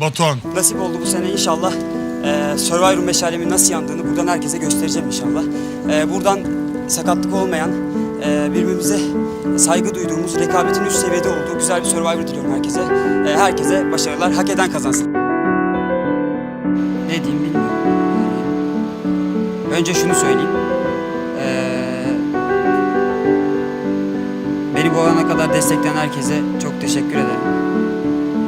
Batuhan. Nasip oldu bu sene inşallah e, Survivor meşalemin nasıl yandığını buradan herkese göstereceğim inşallah. E, buradan sakatlık olmayan, e, birbirimize saygı duyduğumuz, rekabetin üst seviyede olduğu güzel bir Survivor diliyorum herkese. E, herkese başarılar, hak eden kazansın. Ne diyeyim bilmiyorum. Önce şunu söyleyeyim. E, beni bu ana kadar destekleyen herkese çok teşekkür ederim.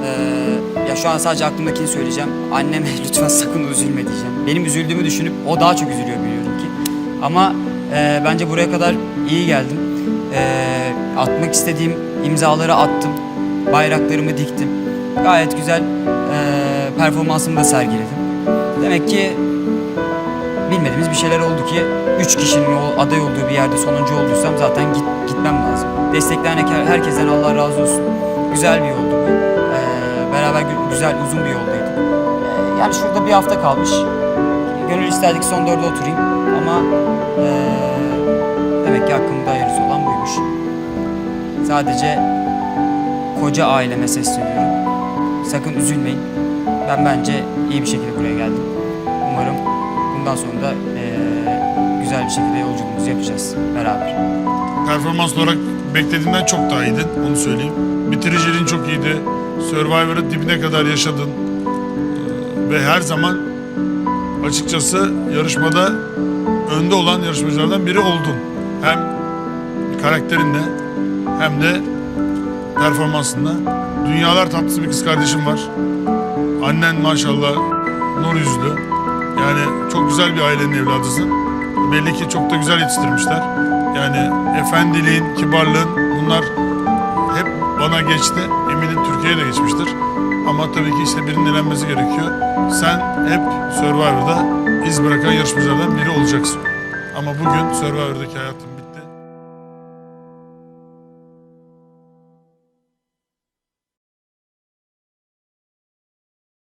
Ee, ya şu an sadece aklımdakini söyleyeceğim. Anneme lütfen sakın üzülme diyeceğim. Benim üzüldüğümü düşünüp o daha çok üzülüyor biliyorum ki. Ama e, bence buraya kadar iyi geldim. E, atmak istediğim imzaları attım. Bayraklarımı diktim. Gayet güzel e, performansımı da sergiledim. Demek ki bilmediğimiz bir şeyler oldu ki üç kişinin aday olduğu bir yerde sonuncu olduysam zaten git, gitmem lazım. Destekleyen her- herkesten Allah razı olsun. Güzel bir yoldu bu. Beraber gü- güzel uzun bir yoldaydık. Ee, yani şurada bir hafta kalmış. Gönül isterdik son dörde oturayım ama ee, demek ki hakkımda hayırlısı olan buymuş. Sadece koca aileme sesleniyorum. Sakın üzülmeyin. Ben bence iyi bir şekilde buraya geldim. Umarım bundan sonra da eee, güzel bir şekilde yolculuğumuzu yapacağız beraber. Performans olarak beklediğimden çok daha iyiydin. Onu söyleyeyim. Bitiriciliğin çok iyiydi. Survivor'ı dibine kadar yaşadın. Ee, Ve her zaman açıkçası yarışmada önde olan yarışmacılardan biri oldun. Hem karakterinle hem de performansında. Dünyalar tatlısı bir kız kardeşim var. Annen maşallah nur yüzlü. Yani çok güzel bir ailenin evladısın. Belli ki çok da güzel yetiştirmişler. Yani efendiliğin, kibarlığın bunlar bana geçti. Eminim Türkiye'ye de geçmiştir. Ama tabii ki işte birinin elenmesi gerekiyor. Sen hep Survivor'da iz bırakan yarışmacılardan biri olacaksın. Ama bugün Survivor'daki hayatın